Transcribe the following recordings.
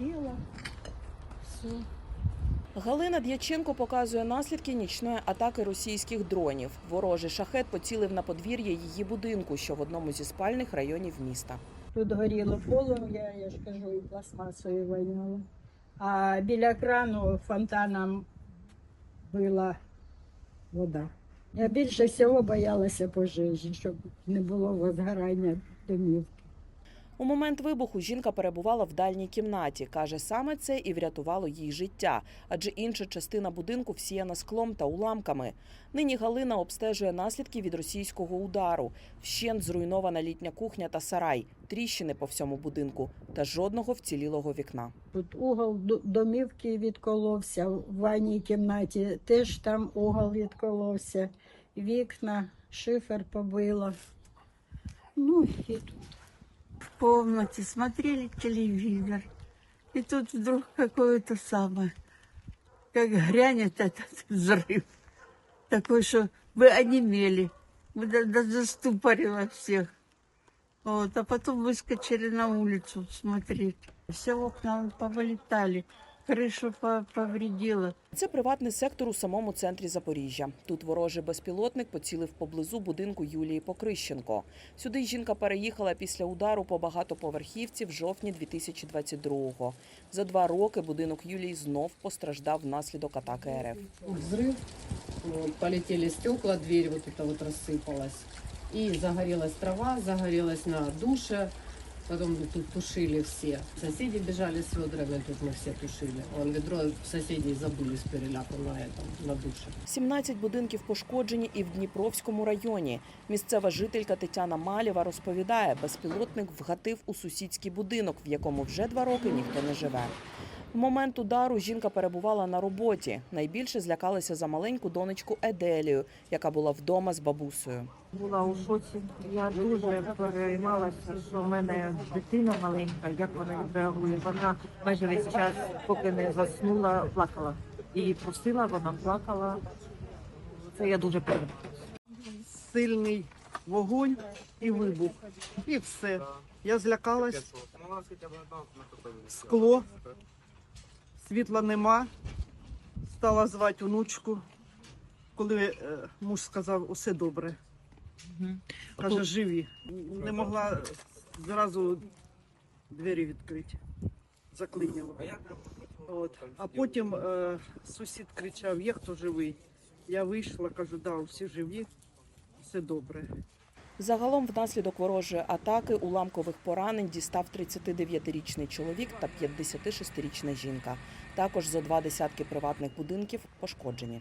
горело. Все. Галина Дяченко показує наслідки нічної атаки російських дронів. Ворожий шахет поцілив на подвір'я її будинку, що в одному зі спальних районів міста. Тут горіло полум'я, я ж кажу, і пластмасою воняло. А біля крану фонтаном била вода. Я більше всього боялася пожежі, щоб не було возгорання домівки. У момент вибуху жінка перебувала в дальній кімнаті. Каже, саме це і врятувало їй життя, адже інша частина будинку всіяна склом та уламками. Нині Галина обстежує наслідки від російського удару. Вщент зруйнована літня кухня та сарай, тріщини по всьому будинку та жодного вцілілого вікна. Тут угол домівки відколовся, в ванній кімнаті теж там угол відколовся, вікна, шифер побило. Ну і тут. Комнате, смотрели телевизор. И тут вдруг какое-то самое, как грянет этот взрыв. Такой, что вы онемели. Да- даже ступорило всех. Вот, а потом выскочили на улицу смотреть. Все окна повылетали, крышу по- повредило. Це приватний сектор у самому центрі Запоріжжя. Тут ворожий безпілотник поцілив поблизу будинку Юлії Покрищенко. Сюди жінка переїхала після удару по багатоповерхівці в жовтні 2022-го. За два роки будинок Юлії знов постраждав внаслідок атаки РФ. взрыв, вот, полетели стекла, дверь вот эта вот рассыпалась. И загорелась трава, загорелась на душе, потом тут тушили все. Соседи бежали с ведрами, тут мы все тушили. Вон ведро соседей забыли с переляку на этом, на душе. 17 будинків пошкоджені і в Дніпровському районі. Місцева жителька Тетяна Малєва розповідає, безпілотник вгатив у сусідський будинок, в якому вже два роки ніхто не живе. В момент удару жінка перебувала на роботі. Найбільше злякалася за маленьку донечку Еделію, яка була вдома з бабусею. була у шоці. Я дуже переймалася, що в мене дитина маленька, як вона відреагує. Вона майже весь час, поки не заснула, плакала. І просила, вона плакала. Це я дуже переймалася. сильний вогонь і вибух. І все. Я злякалась. Скло. Світла нема. Стала звати онучку. Коли е, муж сказав, усе добре. Каже, живі. Не могла зразу двері відкрити. Заклинило. От. А потім е, сусід кричав, є хто живий. Я вийшла, кажу, да, всі живі, все добре. Загалом, внаслідок ворожої атаки, уламкових поранень дістав 39-річний чоловік та 56-річна жінка. Також зо два десятки приватних будинків пошкоджені.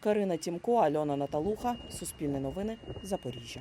Карина Тімко, Альона Наталуха, Суспільне новини, Запоріжжя.